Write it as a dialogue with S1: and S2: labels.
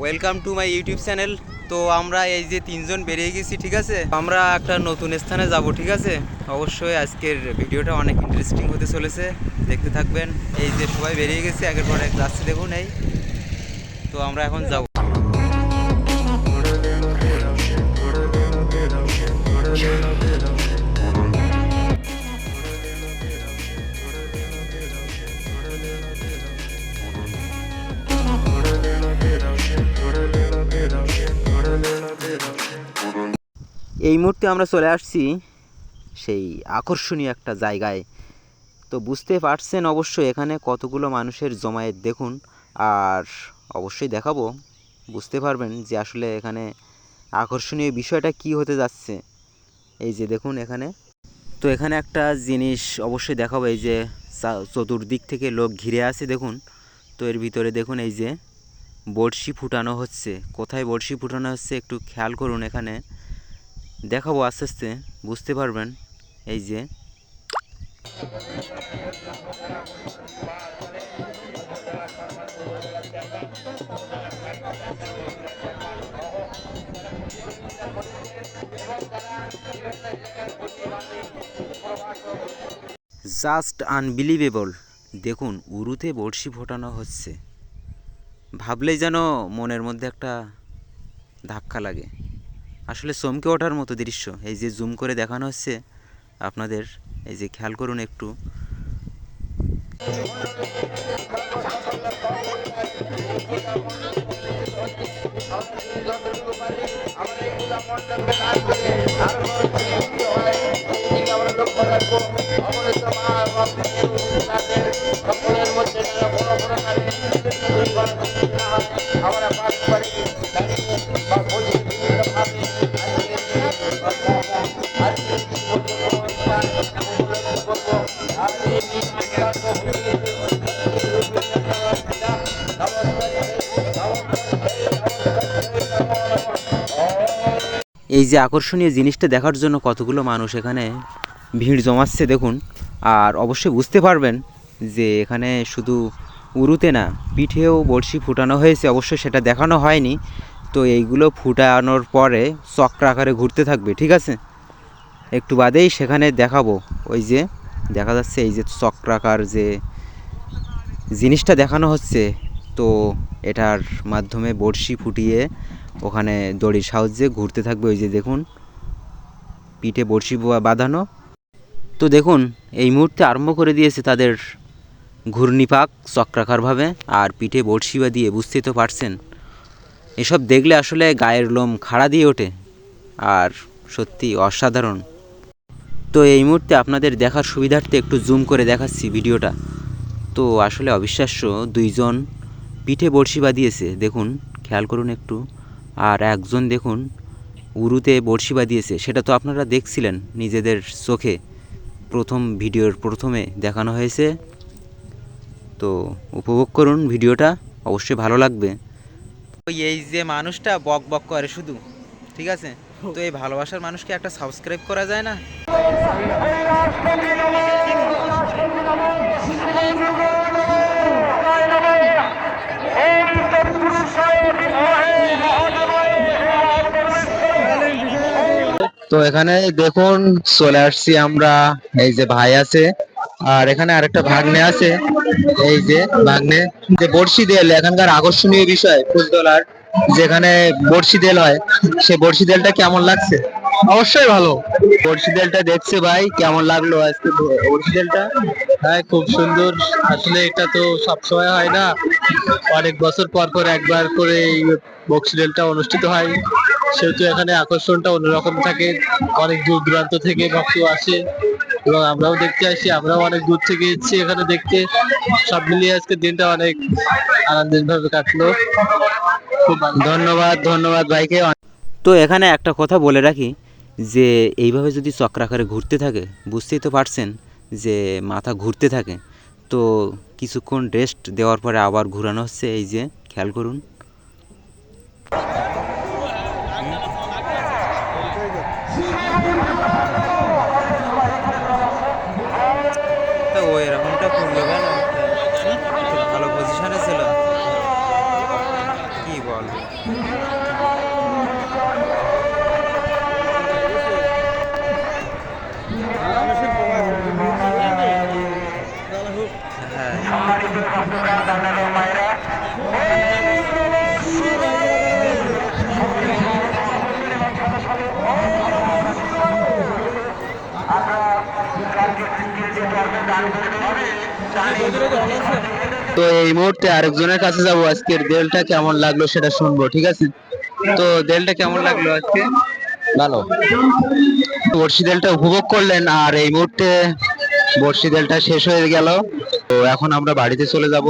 S1: Welcome to my YouTube channel তো আমরা এই যে তিনজন বেরিয়ে গেছি ঠিক আছে আমরা একটা নতুন স্থানে যাব ঠিক আছে অবশ্যই আজকের ভিডিওটা অনেক ইন্টারেস্টিং হতে চলেছে দেখতে থাকবেন এই যে সবাই বেরিয়ে গেছে আগের পরে যাচ্ছে দেখুন এই তো আমরা এখন যাব এই মুহূর্তে আমরা চলে আসছি সেই আকর্ষণীয় একটা জায়গায়। তো বুঝতে পারছেন অবশ্যই এখানে কতগুলো মানুষের জমায়েত দেখুন। আর অবশ্যই দেখাবো। বুঝতে পারবেন যে আসলে এখানে আকর্ষণীয় বিষয়টা কি হতে যাচ্ছে। এই যে দেখুন এখানে। তো এখানে একটা জিনিস অবশ্যই দেখাবো, এই যে চতুর্দিক থেকে লোক ঘিরে আছে দেখুন। তো এর ভিতরে দেখুন এই যে বড়শি ফুটানো হচ্ছে। কোথায় বড়শি ফুটানো হচ্ছে একটু খেয়াল করুন এখানে। দেখাবো আস্তে আস্তে, বুঝতে পারবেন? এই যে। জাস্ট আনবিলিভেবল দেখুন, উরুতে বড়শি ফোটানো হচ্ছে। ভাবলেই যেন মনের মধ্যে একটা ধাক্কা লাগে। আসলে চমকে ওঠার মতো দৃশ্য, এই যে জুম করে দেখানো হচ্ছে, আপনাদের এই যে খেয়াল করুন একটু। এই যে আকর্ষণীয় জিনিসটা দেখার জন্য কতগুলো মানুষ এখানে ভিড় জমাচ্ছে দেখুন। আর অবশ্যই বুঝতে পারবেন যে এখানে শুধু উরুতে না, পিঠেও বড়শি ফুটানো হয়েছে, অবশ্যই সেটা দেখানো হয়নি। তো এইগুলো ফুটানোর পরে চক্র আকারে ঘুরতে থাকবে, ঠিক আছে? একটু বাদেই সেখানে দেখাবো। ওই যে দেখা যাচ্ছে এই যে চক্রাকার যে জিনিসটা দেখানো হচ্ছে, তো এটার মাধ্যমে বড়শি ফুটিয়ে ওখানে দড়ির সাহায্যে ঘুরতে থাকবে ওই যে দেখুন, পিঠে বড়শি বাঁধানো। তো দেখুন, এই মুহূর্তে আরম্ভ করে দিয়েছে তাদের ঘূর্ণিপাক চক্রাকারভাবে আর পিঠে বড়শি বা দিয়ে, বুঝতেই তো পারছেন। এসব দেখলে আসলে গায়ের লোম খাড়া দিয়ে ওঠে আর সত্যি অসাধারণ। তো এই মুহূর্তে আপনাদের দেখার সুবিধার্থে একটু জুম করে দেখাচ্ছি ভিডিওটা। তো আসলে অবিশ্বাস্য, দুইজন পিঠে বড়শি বাঁধিয়েছে। দেখুন, খেয়াল করুন একটু। আর একজন দেখুন উরুতে বড়শি বাঁধিয়েছে। সেটা তো আপনারা দেখছিলেন নিজেদের চোখে। প্রথম ভিডিওর প্রথমে দেখানো হয়েছে। তো উপভোগ করুন ভিডিওটা, অবশ্যই ভালো লাগবে। ওই এই যে মানুষটা বক বক করে শুধু, ঠিক আছে? তো এই ভালোবাসার মানুষকে একটা সাবস্ক্রাইব করা যায় না? তো এখানে দেখুন চলে আসছি আমরা। এই যে ভাই আছে আর এখানে আরেকটা ভাগ্নে আছে। এই যে ভাগ্নে যে বড়শি দেল এখানকার আকর্ষণীয় বিষয় ফুলতলার যেখানে বড়শি দেল হয় সে বড়শি দেলটা কেমন লাগছে?
S2: অবশ্যই ভালো।
S1: বড়শি দেলটা দেখছে ভাই কেমন লাগল আজকে বড়শি দেলটা
S2: হ্যাঁ খুব সুন্দর। আসলে এটা তো সবসময় হয় না। অনেক বছর পর পর একবার করে এই বক্সিডেলটা অনুষ্ঠিত হয়। সেহেতু এখানে আকর্ষণটা অন্যরকম থাকে। অনেক দূর দূরান্ত থেকে ভক্ত আসে এবং আমরাও দেখতে আসি আমরাও অনেক দূর থেকে এসেছি এখানে দেখতে। সব মিলিয়ে আজকে দিনটা অনেক আনন্দিত ভাবে কাটলো। খুব
S1: ধন্যবাদ ধন্যবাদ ভাইকে। তো এখানে একটা কথা বলে রাখি যে এইভাবে যদি চক্রাকারে ঘুরতে থাকে বুঝতেই তো পারছেন যে মাথা ঘুরতে থাকে। তো কিছুক্ষণ রেস্ট দেওয়ার পরে আবার ঘোরানো হচ্ছে এই যে খেয়াল করুন। গোলটা করল কেন? ভালো পজিশনে ছিল। কি বল? হ্যাঁ।
S3: তো এই মুহূর্তে আরেকজনের কাছে যাব। আজকের দেলটা কেমন লাগল সেটা শুনব, ঠিক আছে? তো দেলটা কেমন লাগল আজকে? ভালো। বর্ষি দেলটা উপভোগ করলেন আর এই মুহূর্তে বর্ষি দেলটা শেষ হয়ে গেল। তো এখন আমরা বাড়িতে চলে যাব।